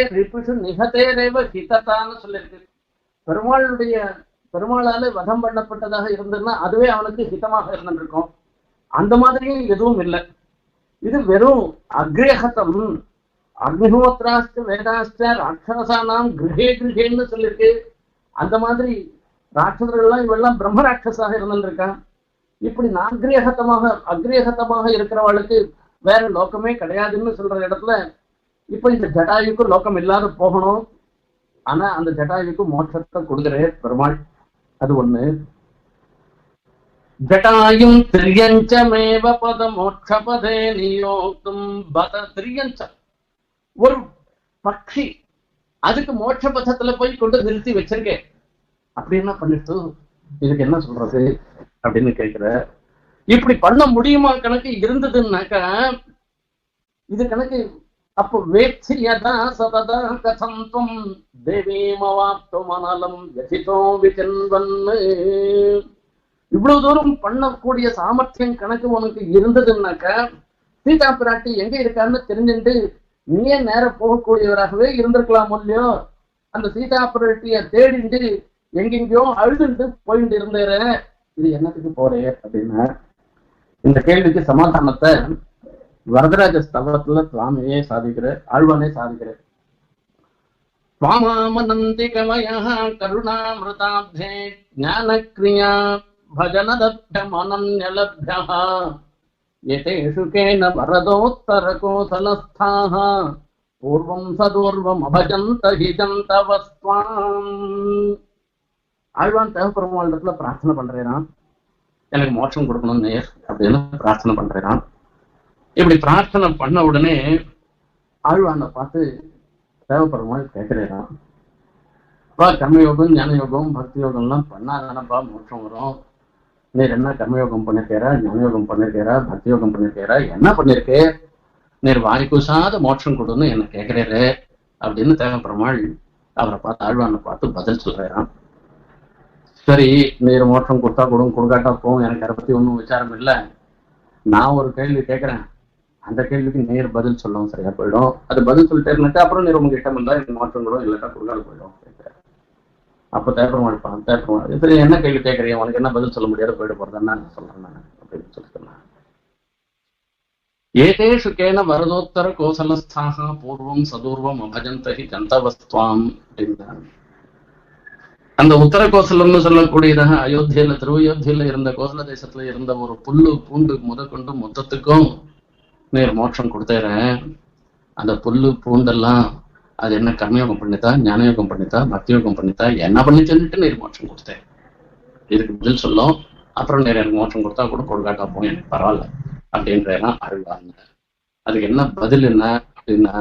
ரிப்புஷு நிகதேரேவ ஹிதத்தான்னு சொல்லியிருக்கு பெருமாளுடைய பெருமாளால வதம் பண்ணப்பட்டதாக இருந்ததுன்னா அதுவே அவனுக்கு ஹிதமாக இருந்திருக்கும். அந்த மாதிரியும் எதுவும் இல்லை. இது வெறும் அக்ரேகதம் அக்னிஹோத்ராஸ்ட் வேதாஸ்ட ராட்சசானாம் கிரகே கிரகேன்னு சொல்லியிருக்கு அந்த மாதிரி ராட்சசர்கள்லாம் இவெல்லாம் பிரம்ம ராட்சசாக இருந்திருக்கான் இப்படி நாக்ரேகத்தமாக அக்ரேகத்தமாக இருக்கிறவளுக்கு வேற லோகமே கிடையாதுன்னு சொல்ற இடத்துல இப்ப இந்த ஜட்டாயுக்கு லோகம் இல்லாத போகணும். ஆனா அந்த ஜட்டாயுக்கு மோட்சத்தை கொடுக்குறே பெருமாள். அது ஒண்ணு. ஜட்டாயும் திரியஞ்சமேவ பத மோட்சபதே நியோக்தும் பத திரியஞ்சம் ஒரு பட்சி அதுக்கு மோட்ச பதத்துல போய் கொண்டு நிறுத்தி வச்சிருக்கேன். அப்படி என்ன பண்ணிட்டு இதுக்கு என்ன சொல்றது அப்படின்னு கேட்கிற இப்படி பண்ண முடியுமா கணக்கு இருந்ததுன்னாக்கா இது கணக்கு அப்போ வேட்சியதா சததா கதம் துவம் தேவீமவாப்து மனலம் இவ்வளவு தூரம் பண்ணக்கூடிய சாமர்த்தியம் கணக்கு உனக்கு இருந்ததுன்னாக்கா சீதா பிராட்டி எங்க இருக்கான்னு தெரிஞ்சுட்டு நீயே நேர போகக்கூடியவராகவே இருந்திருக்கலாம் இல்லையோ? அந்த சீதா பிராட்டிய தேடிண்டு எங்கெங்கயோ அழுதுண்டு போயிட்டு இருந்தேற இது என்னத்துக்கு போறே அப்படின்னா இந்த கேள்விக்கு சமாதானத்தை வரதராஜ ஸ்தவத்துல சுவாமியே சாதிக்கிற ஆழ்வானே சாதிக்கிற சுவாமாமனந்தி கவய கருணாமிருதாப்தே ஞானக்ரியா भजनदभ्यमनन्यलभ्यः एतेषु केन वरदोत्तरकोसलस्थाः पूर्वं सदूर्वमभजन्त हि जन्तवस्त्वाम् ஆழ்வான் தேவப்பெருமாள் இடத்துல பிரார்த்தனை பண்றேன் எனக்கு மோட்சம் கொடுக்கணும் நேர் அப்படின்னு பிரார்த்தனை பண்றேன் இப்படி பிரார்த்தனை பண்ண உடனே ஆழ்வானை பார்த்து தேவப்பெருமாள் கேட்கிறேன் அப்பா கர்மயோகம் ஞான யோகம் பக்தி யோகம்லாம் பண்ணாதானப்பா மோட்சம் வரும். நீர் என்ன கர்மயோகம் பண்ணிருக்கிறா ஞானயோகம் பண்ணிருக்கிறா பக்தி யோகம் பண்ணிருக்கிறா என்ன பண்ணிருக்கே? நீர் வாய்க்குசாத மோட்சம் கொடுன்னு என்ன கேட்கிறாரு அப்படின்னு தேவ அவரை பார்த்து ஆழ்வான பார்த்து பதில் சொல்றாராம். சரி நீர் மோட்சம் கொடுத்தா கொடுங்க கொடுக்காட்டா போகும் எனக்கு அதை பத்தி ஒன்றும் விசாரம் இல்லை. நான் ஒரு கேள்வி கேட்கிறேன். அந்த கேள்விக்கு நேர் பதில் சொல்லவும் சரியா போயிடும். அது பதில் சொல்லிட்டு அப்புறம் நீர் உங்களுக்கு இஷ்டம் இருந்தா எனக்கு மாற்றங்களும் இல்லாட்டா கொடுக்காது போயிடும். அப்ப அப்போ தேப்பரமாள் இருப்பான் தேப்பரமாள் சரி என்ன கேள்வி கேட்கறீங்க உனக்கு என்ன பதில் சொல்ல முடியாத போயிட போறதுன்னு நான் சொல்றேன் நான்? அப்படின்னு சொல்லிட்டு ஏதேஷு கேன வரதோத்தர கோசலஸ்தாக பூர்வம் சதூர்வம் அபஜந்தகி கந்தவஸ்துவாம் அப்படின்னு அந்த உத்தர கோசலம்னு சொல்லக்கூடியதாக அயோத்தியில திருவயோத்தியில இருந்த கோசல தேசத்துல இருந்த ஒரு புல்லு பூண்டு முதற்கொண்டு மொத்தத்துக்கும் நீர் மோட்சம் கொடுத்தேறேன். அந்த புல்லு பூண்டெல்லாம் அது என்ன கர்மயோகம் பண்ணித்தா ஞானயோகம் பண்ணித்தா பக்தி யோகம் பண்ணித்தா என்ன பண்ணி சொல்லிட்டு நீர் மோட்சம் கொடுத்தேன். இதுக்கு பதில் சொல்லும். அப்புறம் நேர் எனக்கு மோட்சம் கொடுத்தா கூட கொடுக்காட்டா போகும் எனக்கு பரவாயில்ல. அப்படின்றதான் அழுவாங்க அதுக்கு என்ன பதில் என்ன அப்படின்னா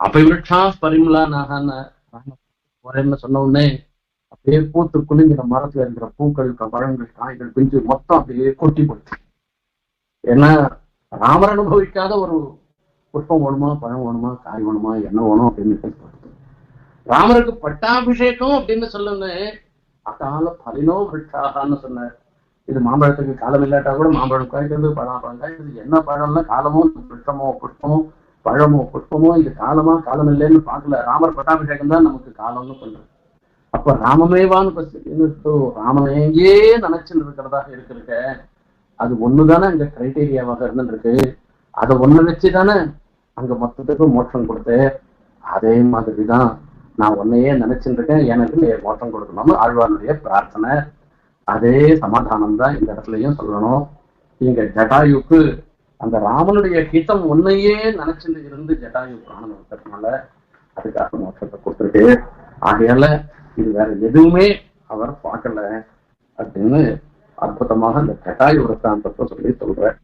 அபவிருட்சா பரிமலா நாகான போறேன்னு சொன்ன உடனே அப்படியே பூத்து குளிங்கிற மரத்துல இருக்கிற பூக்கள் பழங்கள் காய்கள் பிஞ்சு மொத்தம் அப்படியே கொட்டி போச்சு. ஏன்னா ராமர் அனுபவிக்காத ஒரு புஷ்பம் வேணுமா பழம் வேணுமா காய் வேணுமா என்ன வேணும் அப்படின்னு ராமருக்கு பட்டாபிஷேகம் அப்படின்னு சொல்லுங்க அகால பலினோ விருட்சாகான்னு சொன்னார். இது மாம்பழத்துக்கு காலம் இல்லாட்டா கூட மாம்பழம் காய்க்கிறது பழம் காய்க்கிறது என்ன பழம்னா காலமோ விருட்சமோ புஷ்பமோ பழமோ புஷ்பமோ இது காலமா காலம் இல்லைன்னு பார்க்கல. ராமர் பட்டாபிஷேகம் தான் நமக்கு காலம்னு சொல்றேன் அப்ப ராமமேவான்னு பசி நினைச்சுன்னு இருக்கிறதாக இருக்கிறக்க அது ஒண்ணுதானே அங்க கிரைட்டீரியாவாக இருந்துருக்கு அதை ஒண்ணு வச்சுதானே அங்க மொத்தத்துக்கும் மோட்சம் கொடுத்து அதே மாதிரிதான் நான் உன்னையே நினைச்சுட்டு இருக்கேன் எனக்கு நீ மோட்சம் கொடுக்கணும்னு ஆழ்வாருடைய பிரார்த்தனை. அதே சமாதானம் தான் இந்த இடத்துலயும் சொல்லணும். இங்க ஜட்டாயுக்கு அந்த ராமனுடைய ஹிதம் உன்னையே நினைச்சுட்டு இருந்து ஜட்டாயு பிராணம் வச்சதுனால அதுக்காக மோட்சத்தை கொடுத்துருக்கு. ஆகையால இது வேற எதுவுமே அவர் பார்க்கல அப்படின்னு அற்புதமாக அந்த கட்டாய விரத்தாந்தத்தை சொல்லி சொல்றேன்.